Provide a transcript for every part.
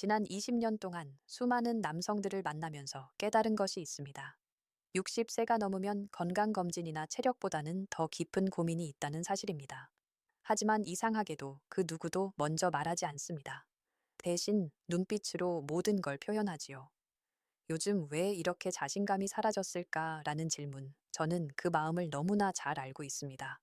지난 20년 동안 수많은 남성들을 만나면서 깨달은 것이 있습니다. 60세가 넘으면 건강검진이나 체력보다는 더 깊은 고민이 있다는 사실입니다. 하지만 이상하게도 그 누구도 먼저 말하지 않습니다. 대신 눈빛으로 모든 걸 표현하지요. 요즘 왜 이렇게 자신감이 사라졌을까라는 질문, 저는 그 마음을 너무나 잘 알고 있습니다.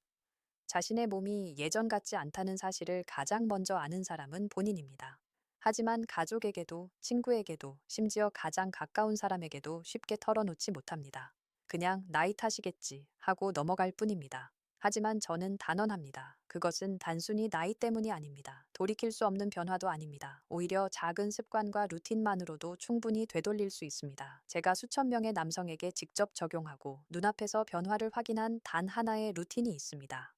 자신의 몸이 예전 같지 않다는 사실을 가장 먼저 아는 사람은 본인입니다. 하지만 가족에게도, 친구에게도, 심지어 가장 가까운 사람에게도 쉽게 털어놓지 못합니다. 그냥 나이 탓이겠지 하고 넘어갈 뿐입니다. 하지만 저는 단언합니다. 그것은 단순히 나이 때문이 아닙니다. 돌이킬 수 없는 변화도 아닙니다. 오히려 작은 습관과 루틴만으로도 충분히 되돌릴 수 있습니다. 제가 수천 명의 남성에게 직접 적용하고 눈앞에서 변화를 확인한 단 하나의 루틴이 있습니다.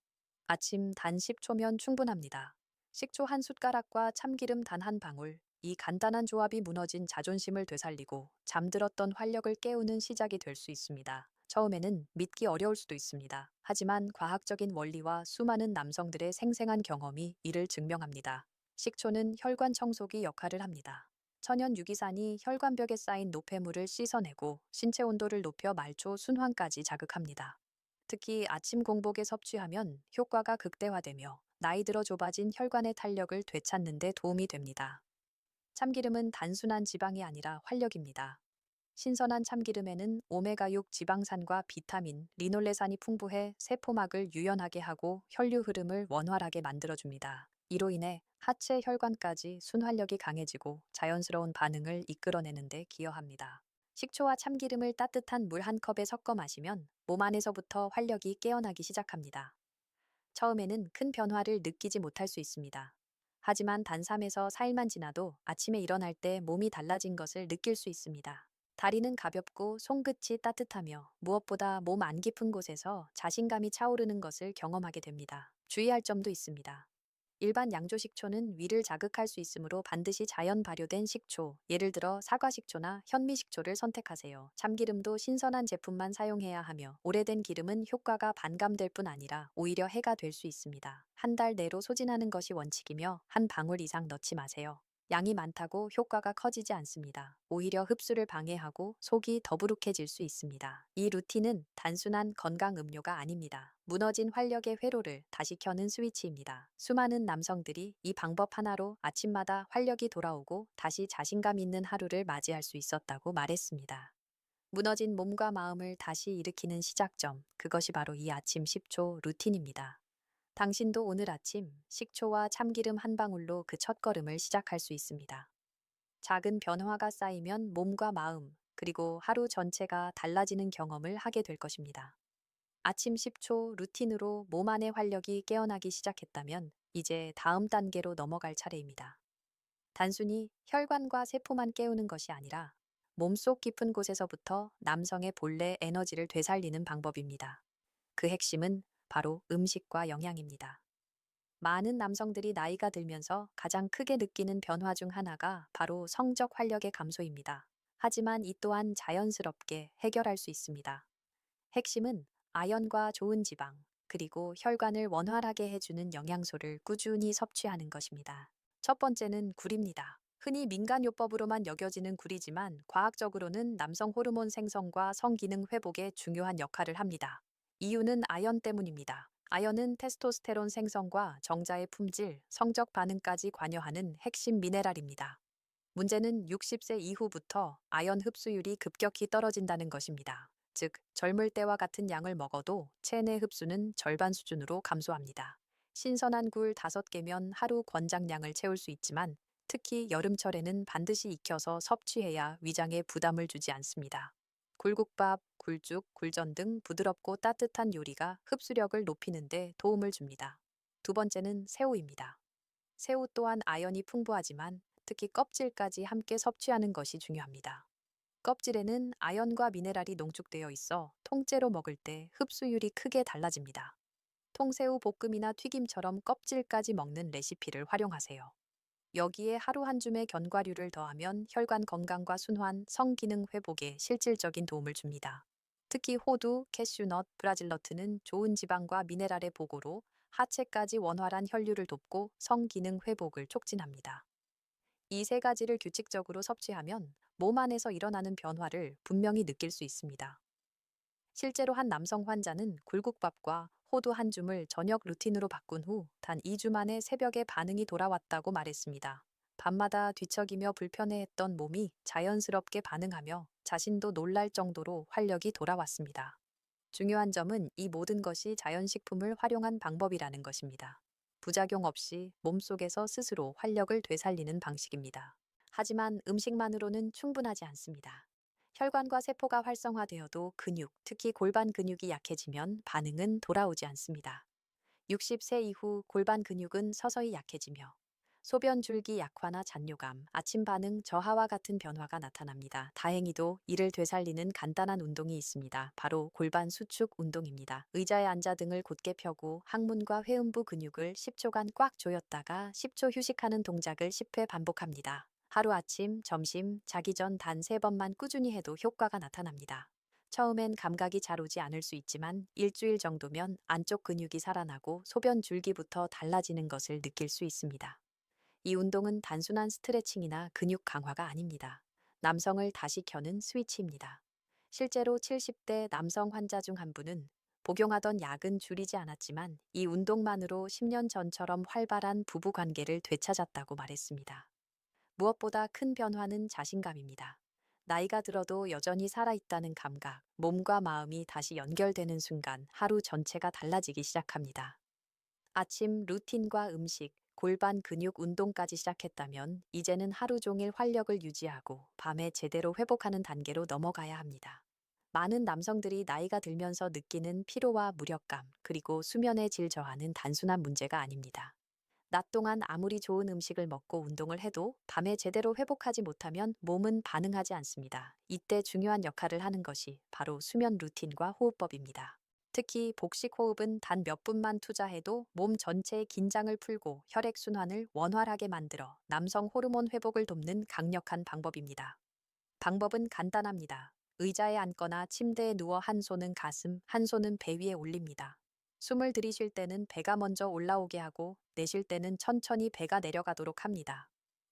아침 단 10초면 충분합니다. 식초 한 숟가락과 참기름 단 한 방울. 이 간단한 조합이 무너진 자존심을 되살리고 잠들었던 활력을 깨우는 시작이 될 수 있습니다. 처음에는 믿기 어려울 수도 있습니다. 하지만 과학적인 원리와 수많은 남성들의 생생한 경험이 이를 증명합니다. 식초는 혈관 청소기 역할을 합니다. 천연 유기산이 혈관벽에 쌓인 노폐물을 씻어내고 신체 온도를 높여 말초 순환까지 자극합니다. 특히 아침 공복에 섭취하면 효과가 극대화되며 나이 들어 좁아진 혈관의 탄력을 되찾는 데 도움이 됩니다. 참기름은 단순한 지방이 아니라 활력입니다. 신선한 참기름에는 오메가6 지방산과 비타민, 리놀레산이 풍부해 세포막을 유연하게 하고 혈류 흐름을 원활하게 만들어줍니다. 이로 인해 하체 혈관까지 순환력이 강해지고 자연스러운 반응을 이끌어내는 데 기여합니다. 식초와 참기름을 따뜻한 물 한 컵에 섞어 마시면 몸 안에서부터 활력이 깨어나기 시작합니다. 처음에는 큰 변화를 느끼지 못할 수 있습니다. 하지만 단 3에서 4일만 지나도 아침에 일어날 때 몸이 달라진 것을 느낄 수 있습니다. 다리는 가볍고 손끝이 따뜻하며 무엇보다 몸 안 깊은 곳에서 자신감이 차오르는 것을 경험하게 됩니다. 주의할 점도 있습니다. 일반 양조 식초는 위를 자극할 수 있으므로 반드시 자연 발효된 식초, 예를 들어 사과 식초나 현미 식초를 선택하세요. 참기름도 신선한 제품만 사용해야 하며 오래된 기름은 효과가 반감될 뿐 아니라 오히려 해가 될 수 있습니다. 한 달 내로 소진하는 것이 원칙이며 한 방울 이상 넣지 마세요. 양이 많다고 효과가 커지지 않습니다. 오히려 흡수를 방해하고 속이 더부룩해질 수 있습니다. 이 루틴은 단순한 건강 음료가 아닙니다. 무너진 활력의 회로를 다시 켜는 스위치입니다. 수많은 남성들이 이 방법 하나로 아침마다 활력이 돌아오고 다시 자신감 있는 하루를 맞이할 수 있었다고 말했습니다. 무너진 몸과 마음을 다시 일으키는 시작점, 그것이 바로 이 아침 10초 루틴입니다. 당신도 오늘 아침 식초와 참기름 한 방울로 그 첫걸음을 시작할 수 있습니다. 작은 변화가 쌓이면 몸과 마음, 그리고 하루 전체가 달라지는 경험을 하게 될 것입니다. 아침 10초 루틴으로 몸 안의 활력이 깨어나기 시작했다면 이제 다음 단계로 넘어갈 차례입니다. 단순히 혈관과 세포만 깨우는 것이 아니라 몸속 깊은 곳에서부터 남성의 본래 에너지를 되살리는 방법입니다. 그 핵심은 바로 음식과 영양입니다. 많은 남성들이 나이가 들면서 가장 크게 느끼는 변화 중 하나가 바로 성적 활력의 감소입니다. 하지만 이 또한 자연스럽게 해결할 수 있습니다. 핵심은 아연과 좋은 지방, 그리고 혈관을 원활하게 해주는 영양소를 꾸준히 섭취하는 것입니다. 첫 번째는 굴입니다. 흔히 민간요법으로만 여겨지는 굴이지만 과학적으로는 남성 호르몬 생성과 성기능 회복에 중요한 역할을 합니다. 이유는 아연 때문입니다. 아연은 테스토스테론 생성과 정자의 품질, 성적 반응까지 관여하는 핵심 미네랄입니다. 문제는 60세 이후부터 아연 흡수율이 급격히 떨어진다는 것입니다. 즉, 젊을 때와 같은 양을 먹어도 체내 흡수는 절반 수준으로 감소합니다. 신선한 굴 5개면 하루 권장량을 채울 수 있지만 특히 여름철에는 반드시 익혀서 섭취해야 위장에 부담을 주지 않습니다. 굴국밥, 굴죽, 굴전 등 부드럽고 따뜻한 요리가 흡수력을 높이는데 도움을 줍니다. 두 번째는 새우입니다. 새우 또한 아연이 풍부하지만 특히 껍질까지 함께 섭취하는 것이 중요합니다. 껍질에는 아연과 미네랄이 농축되어 있어 통째로 먹을 때 흡수율이 크게 달라집니다. 통새우 볶음이나 튀김처럼 껍질까지 먹는 레시피를 활용하세요. 여기에 하루 한 줌의 견과류를 더하면 혈관 건강과 순환, 성기능 회복에 실질적인 도움을 줍니다. 특히 호두, 캐슈넛, 브라질너트는 좋은 지방과 미네랄의 보고로 하체까지 원활한 혈류를 돕고 성기능 회복을 촉진합니다. 이 세 가지를 규칙적으로 섭취하면 몸 안에서 일어나는 변화를 분명히 느낄 수 있습니다. 실제로 한 남성 환자는 굴국밥과 호두 한 줌을 저녁 루틴으로 바꾼 후 단 2주 만에 새벽에 반응이 돌아왔다고 말했습니다. 밤마다 뒤척이며 불편해했던 몸이 자연스럽게 반응하며 자신도 놀랄 정도로 활력이 돌아왔습니다. 중요한 점은 이 모든 것이 자연식품을 활용한 방법이라는 것입니다. 부작용 없이 몸속에서 스스로 활력을 되살리는 방식입니다. 하지만 음식만으로는 충분하지 않습니다. 혈관과 세포가 활성화되어도 근육, 특히 골반 근육이 약해지면 반응은 돌아오지 않습니다. 60세 이후 골반 근육은 서서히 약해지며 소변 줄기 약화나 잔뇨감, 아침 반응 저하와 같은 변화가 나타납니다. 다행히도 이를 되살리는 간단한 운동이 있습니다. 바로 골반 수축 운동입니다. 의자에 앉아 등을 곧게 펴고 항문과 회음부 근육을 10초간 꽉 조였다가 10초 휴식하는 동작을 10회 반복합니다. 하루 아침, 점심, 자기 전단 3번만 꾸준히 해도 효과가 나타납니다. 처음엔 감각이 잘 오지 않을 수 있지만 일주일 정도면 안쪽 근육이 살아나고 소변 줄기부터 달라지는 것을 느낄 수 있습니다. 이 운동은 단순한 스트레칭이나 근육 강화가 아닙니다. 남성을 다시 켜는 스위치입니다. 실제로 70대 남성 환자 중 한 분은 복용하던 약은 줄이지 않았지만 이 운동만으로 10년 전처럼 활발한 부부 관계를 되찾았다고 말했습니다. 무엇보다 큰 변화는 자신감입니다. 나이가 들어도 여전히 살아있다는 감각, 몸과 마음이 다시 연결되는 순간 하루 전체가 달라지기 시작합니다. 아침 루틴과 음식, 골반 근육 운동까지 시작했다면 이제는 하루 종일 활력을 유지하고 밤에 제대로 회복하는 단계로 넘어가야 합니다. 많은 남성들이 나이가 들면서 느끼는 피로와 무력감, 그리고 수면의 질 저하는 단순한 문제가 아닙니다. 낮 동안 아무리 좋은 음식을 먹고 운동을 해도 밤에 제대로 회복하지 못하면 몸은 반응하지 않습니다. 이때 중요한 역할을 하는 것이 바로 수면 루틴과 호흡법입니다. 특히 복식 호흡은 단 몇 분만 투자해도 몸 전체의 긴장을 풀고 혈액순환을 원활하게 만들어 남성 호르몬 회복을 돕는 강력한 방법입니다. 방법은 간단합니다. 의자에 앉거나 침대에 누워 한 손은 가슴, 한 손은 배 위에 올립니다. 숨을 들이쉴 때는 배가 먼저 올라오게 하고 내쉴 때는 천천히 배가 내려가도록 합니다.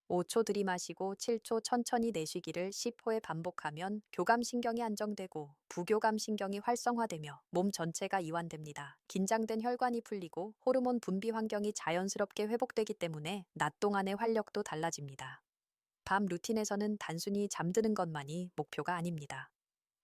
5초 들이마시고 7초 천천히 내쉬기를 10호에 반복하면 교감신경이 안정되고 부교감신경이 활성화되며 몸 전체가 이완됩니다. 긴장된 혈관이 풀리고 호르몬 분비 환경이 자연스럽게 회복되기 때문에 낮 동안의 활력도 달라집니다. 밤 루틴에서는 단순히 잠드는 것만이 목표가 아닙니다.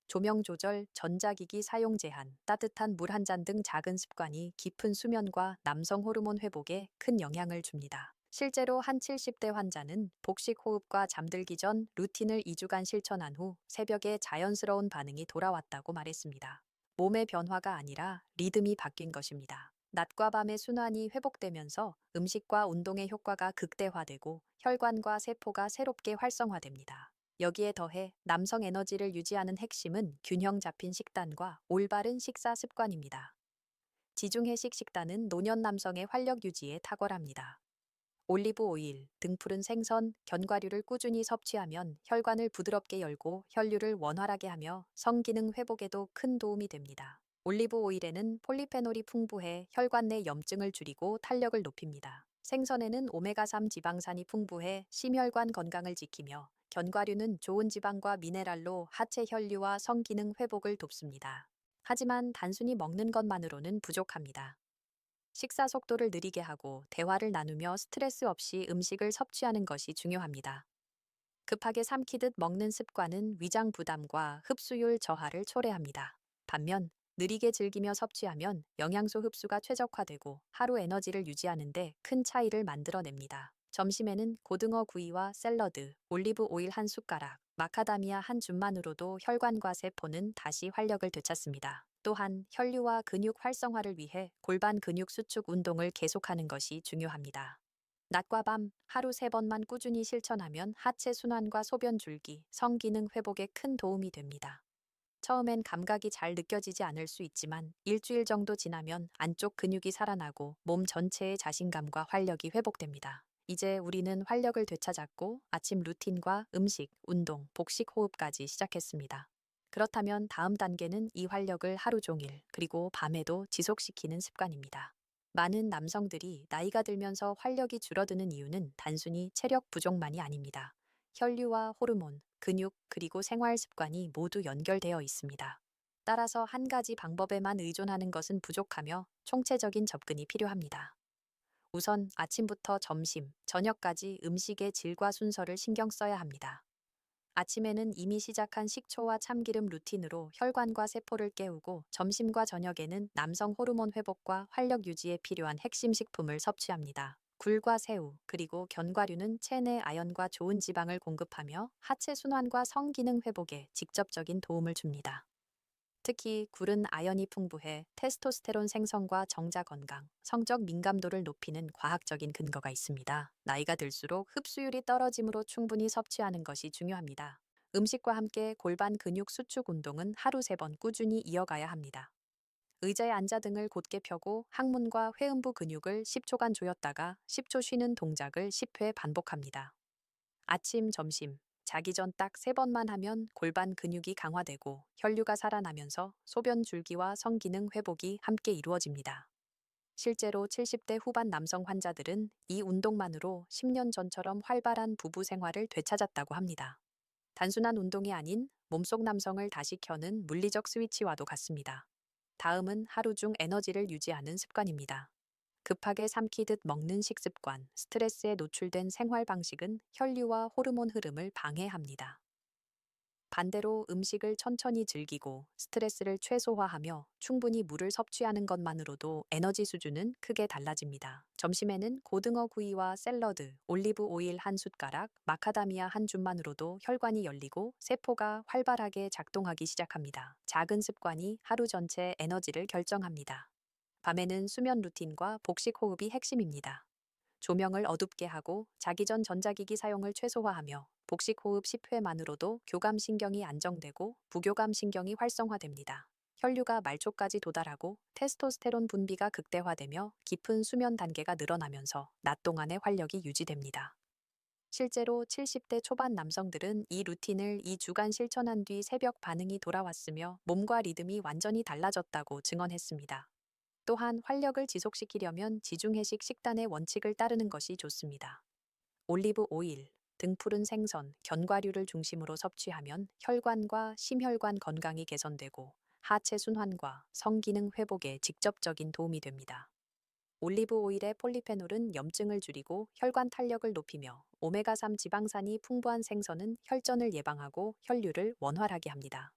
조명 조절, 전자기기 사용 제한, 따뜻한 물 한 잔 등 작은 습관이 깊은 수면과 남성 호르몬 회복에 큰 영향을 줍니다. 실제로 한 70대 환자는 복식 호흡과 잠들기 전 루틴을 2주간 실천한 후 새벽에 자연스러운 반응이 돌아왔다고 말했습니다. 몸의 변화가 아니라 리듬이 바뀐 것입니다. 낮과 밤의 순환이 회복되면서 음식과 운동의 효과가 극대화되고 혈관과 세포가 새롭게 활성화됩니다. 여기에 더해 남성 에너지를 유지하는 핵심은 균형 잡힌 식단과 올바른 식사 습관입니다. 지중해식 식단은 노년 남성의 활력 유지에 탁월합니다. 올리브 오일, 등푸른 생선, 견과류를 꾸준히 섭취하면 혈관을 부드럽게 열고 혈류를 원활하게 하며 성기능 회복에도 큰 도움이 됩니다. 올리브 오일에는 폴리페놀이 풍부해 혈관 내 염증을 줄이고 탄력을 높입니다. 생선에는 오메가3 지방산이 풍부해 심혈관 건강을 지키며 견과류는 좋은 지방과 미네랄로 하체 혈류와 성기능 회복을 돕습니다. 하지만 단순히 먹는 것만으로는 부족합니다. 식사 속도를 느리게 하고 대화를 나누며 스트레스 없이 음식을 섭취하는 것이 중요합니다. 급하게 삼키듯 먹는 습관은 위장 부담과 흡수율 저하를 초래합니다. 반면 느리게 즐기며 섭취하면 영양소 흡수가 최적화되고 하루 에너지를 유지하는데 큰 차이를 만들어냅니다. 점심에는 고등어 구이와 샐러드, 올리브 오일 한 숟가락, 마카다미아 한 줌만으로도 혈관과 세포는 다시 활력을 되찾습니다. 또한 혈류와 근육 활성화를 위해 골반 근육 수축 운동을 계속하는 것이 중요합니다. 낮과 밤 하루 세 번만 꾸준히 실천하면 하체 순환과 소변 줄기, 성기능 회복에 큰 도움이 됩니다. 처음엔 감각이 잘 느껴지지 않을 수 있지만 일주일 정도 지나면 안쪽 근육이 살아나고 몸 전체의 자신감과 활력이 회복됩니다. 이제 우리는 활력을 되찾았고 아침 루틴과 음식, 운동, 복식 호흡까지 시작했습니다. 그렇다면 다음 단계는 이 활력을 하루 종일 그리고 밤에도 지속시키는 습관입니다. 많은 남성들이 나이가 들면서 활력이 줄어드는 이유는 단순히 체력 부족만이 아닙니다. 혈류와 호르몬, 근육, 그리고 생활 습관이 모두 연결되어 있습니다. 따라서 한 가지 방법에만 의존하는 것은 부족하며 총체적인 접근이 필요합니다. 우선 아침부터 점심, 저녁까지 음식의 질과 순서를 신경 써야 합니다. 아침에는 이미 시작한 식초와 참기름 루틴으로 혈관과 세포를 깨우고 점심과 저녁에는 남성 호르몬 회복과 활력 유지에 필요한 핵심 식품을 섭취합니다. 굴과 새우, 그리고 견과류는 체내 아연과 좋은 지방을 공급하며 하체 순환과 성기능 회복에 직접적인 도움을 줍니다. 특히 굴은 아연이 풍부해 테스토스테론 생성과 정자 건강, 성적 민감도를 높이는 과학적인 근거가 있습니다. 나이가 들수록 흡수율이 떨어지므로 충분히 섭취하는 것이 중요합니다. 음식과 함께 골반 근육 수축 운동은 하루 세 번 꾸준히 이어가야 합니다. 의자에 앉아 등을 곧게 펴고 항문과 회음부 근육을 10초간 조였다가 10초 쉬는 동작을 10회 반복합니다. 아침, 점심, 자기 전 딱 세 번만 하면 골반 근육이 강화되고 혈류가 살아나면서 소변 줄기와 성기능 회복이 함께 이루어집니다. 실제로 70대 후반 남성 환자들은 이 운동만으로 10년 전처럼 활발한 부부 생활을 되찾았다고 합니다. 단순한 운동이 아닌 몸속 남성을 다시 켜는 물리적 스위치와도 같습니다. 다음은 하루 중 에너지를 유지하는 습관입니다. 급하게 삼키듯 먹는 식습관, 스트레스에 노출된 생활 방식은 혈류와 호르몬 흐름을 방해합니다. 반대로 음식을 천천히 즐기고 스트레스를 최소화하며 충분히 물을 섭취하는 것만으로도 에너지 수준은 크게 달라집니다. 점심에는 고등어 구이와 샐러드, 올리브 오일 한 숟가락, 마카다미아 한 줌만으로도 혈관이 열리고 세포가 활발하게 작동하기 시작합니다. 작은 습관이 하루 전체 에너지를 결정합니다. 밤에는 수면 루틴과 복식 호흡이 핵심입니다. 조명을 어둡게 하고 자기 전 전자기기 사용을 최소화하며 복식 호흡 10회만으로도 교감 신경이 안정되고 부교감 신경이 활성화됩니다. 혈류가 말초까지 도달하고 테스토스테론 분비가 극대화되며 깊은 수면 단계가 늘어나면서 낮 동안의 활력이 유지됩니다. 실제로 70대 초반 남성들은 이 루틴을 2주간 실천한 뒤 새벽 반응이 돌아왔으며 몸과 리듬이 완전히 달라졌다고 증언했습니다. 또한 활력을 지속시키려면 지중해식 식단의 원칙을 따르는 것이 좋습니다. 올리브 오일, 등푸른 생선, 견과류를 중심으로 섭취하면 혈관과 심혈관 건강이 개선되고 하체 순환과 성기능 회복에 직접적인 도움이 됩니다. 올리브 오일의 폴리페놀은 염증을 줄이고 혈관 탄력을 높이며 오메가3 지방산이 풍부한 생선은 혈전을 예방하고 혈류를 원활하게 합니다.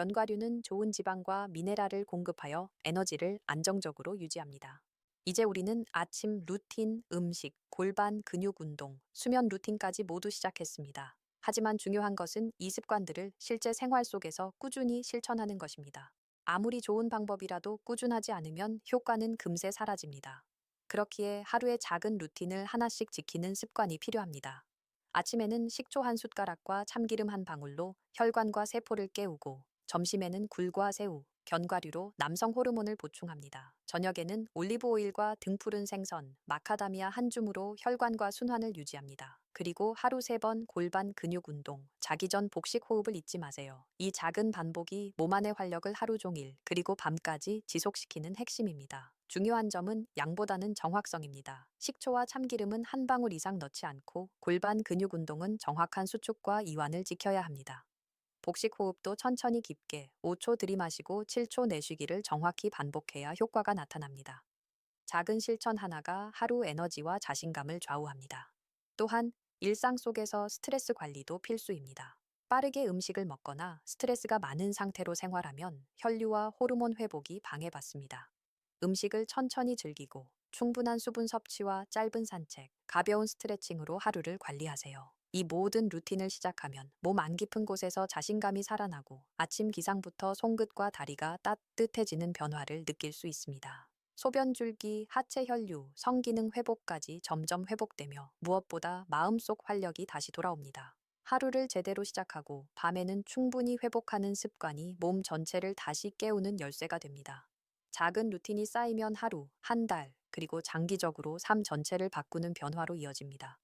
견과류는 좋은 지방과 미네랄을 공급하여 에너지를 안정적으로 유지합니다. 이제 우리는 아침 루틴, 음식, 골반 근육 운동, 수면 루틴까지 모두 시작했습니다. 하지만 중요한 것은 이 습관들을 실제 생활 속에서 꾸준히 실천하는 것입니다. 아무리 좋은 방법이라도 꾸준하지 않으면 효과는 금세 사라집니다. 그렇기에 하루의 작은 루틴을 하나씩 지키는 습관이 필요합니다. 아침에는 식초 한 숟가락과 참기름 한 방울로 혈관과 세포를 깨우고 점심에는 굴과 새우, 견과류로 남성 호르몬을 보충합니다. 저녁에는 올리브 오일과 등푸른 생선, 마카다미아 한 줌으로 혈관과 순환을 유지합니다. 그리고 하루 세번 골반 근육 운동, 자기 전 복식 호흡을 잊지 마세요. 이 작은 반복이 몸 안의 활력을 하루 종일 그리고 밤까지 지속시키는 핵심입니다. 중요한 점은 양보다는 정확성입니다. 식초와 참기름은 한 방울 이상 넣지 않고 골반 근육 운동은 정확한 수축과 이완을 지켜야 합니다. 복식 호흡도 천천히 깊게 5초 들이마시고 7초 내쉬기를 정확히 반복해야 효과가 나타납니다. 작은 실천 하나가 하루 에너지와 자신감을 좌우합니다. 또한 일상 속에서 스트레스 관리도 필수입니다. 빠르게 음식을 먹거나 스트레스가 많은 상태로 생활하면 혈류와 호르몬 회복이 방해받습니다. 음식을 천천히 즐기고 충분한 수분 섭취와 짧은 산책, 가벼운 스트레칭으로 하루를 관리하세요. 이 모든 루틴을 시작하면 몸 안 깊은 곳에서 자신감이 살아나고 아침 기상부터 손끝과 다리가 따뜻해지는 변화를 느낄 수 있습니다. 소변 줄기, 하체 혈류, 성기능 회복까지 점점 회복되며 무엇보다 마음속 활력이 다시 돌아옵니다. 하루를 제대로 시작하고 밤에는 충분히 회복하는 습관이 몸 전체를 다시 깨우는 열쇠가 됩니다. 작은 루틴이 쌓이면 하루, 한 달, 그리고 장기적으로 삶 전체를 바꾸는 변화로 이어집니다.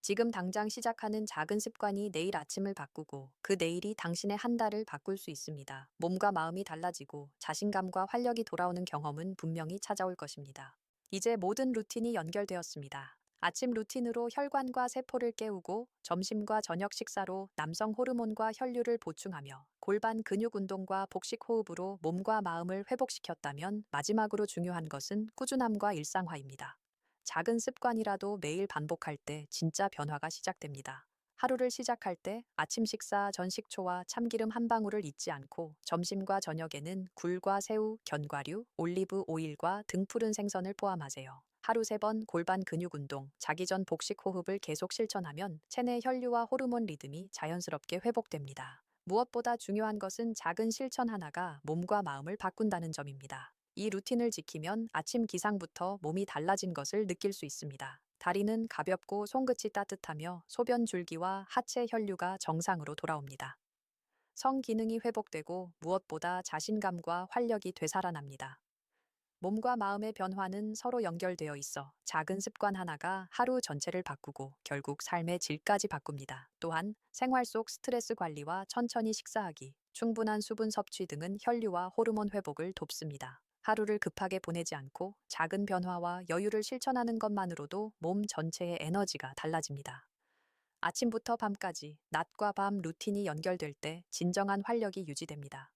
지금 당장 시작하는 작은 습관이 내일 아침을 바꾸고 그 내일이 당신의 한 달을 바꿀 수 있습니다. 몸과 마음이 달라지고 자신감과 활력이 돌아오는 경험은 분명히 찾아올 것입니다. 이제 모든 루틴이 연결되었습니다. 아침 루틴으로 혈관과 세포를 깨우고 점심과 저녁 식사로 남성 호르몬과 혈류를 보충하며 골반 근육 운동과 복식 호흡으로 몸과 마음을 회복시켰다면 마지막으로 중요한 것은 꾸준함과 일상화입니다. 작은 습관이라도 매일 반복할 때 진짜 변화가 시작됩니다. 하루를 시작할 때 아침 식사 전 식초와 참기름 한 방울을 잊지 않고 점심과 저녁에는 굴과 새우, 견과류, 올리브 오일과 등푸른 생선을 포함하세요. 하루 세 번 골반 근육 운동, 자기 전 복식 호흡을 계속 실천하면 체내 혈류와 호르몬 리듬이 자연스럽게 회복됩니다. 무엇보다 중요한 것은 작은 실천 하나가 몸과 마음을 바꾼다는 점입니다. 이 루틴을 지키면 아침 기상부터 몸이 달라진 것을 느낄 수 있습니다. 다리는 가볍고 손끝이 따뜻하며 소변 줄기와 하체 혈류가 정상으로 돌아옵니다. 성 기능이 회복되고 무엇보다 자신감과 활력이 되살아납니다. 몸과 마음의 변화는 서로 연결되어 있어 작은 습관 하나가 하루 전체를 바꾸고 결국 삶의 질까지 바꿉니다. 또한 생활 속 스트레스 관리와 천천히 식사하기, 충분한 수분 섭취 등은 혈류와 호르몬 회복을 돕습니다. 하루를 급하게 보내지 않고 작은 변화와 여유를 실천하는 것만으로도 몸 전체의 에너지가 달라집니다. 아침부터 밤까지 낮과 밤 루틴이 연결될 때 진정한 활력이 유지됩니다.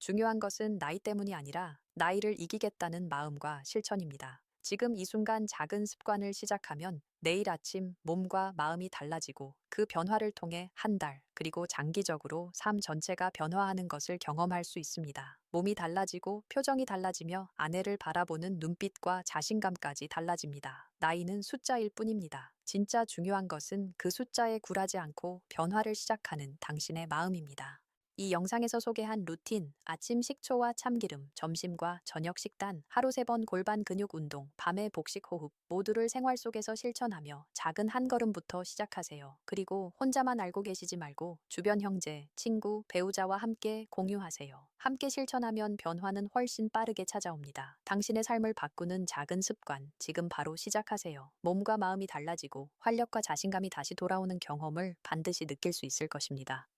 중요한 것은 나이 때문이 아니라 나이를 이기겠다는 마음과 실천입니다. 지금 이 순간 작은 습관을 시작하면 내일 아침 몸과 마음이 달라지고 그 변화를 통해 한 달, 그리고 장기적으로 삶 전체가 변화하는 것을 경험할 수 있습니다. 몸이 달라지고 표정이 달라지며 아내를 바라보는 눈빛과 자신감까지 달라집니다. 나이는 숫자일 뿐입니다. 진짜 중요한 것은 그 숫자에 굴하지 않고 변화를 시작하는 당신의 마음입니다. 이 영상에서 소개한 루틴, 아침 식초와 참기름, 점심과 저녁 식단, 하루 세 번 골반 근육 운동, 밤의 복식 호흡 모두를 생활 속에서 실천하며 작은 한 걸음부터 시작하세요. 그리고 혼자만 알고 계시지 말고 주변 형제, 친구, 배우자와 함께 공유하세요. 함께 실천하면 변화는 훨씬 빠르게 찾아옵니다. 당신의 삶을 바꾸는 작은 습관, 지금 바로 시작하세요. 몸과 마음이 달라지고 활력과 자신감이 다시 돌아오는 경험을 반드시 느낄 수 있을 것입니다.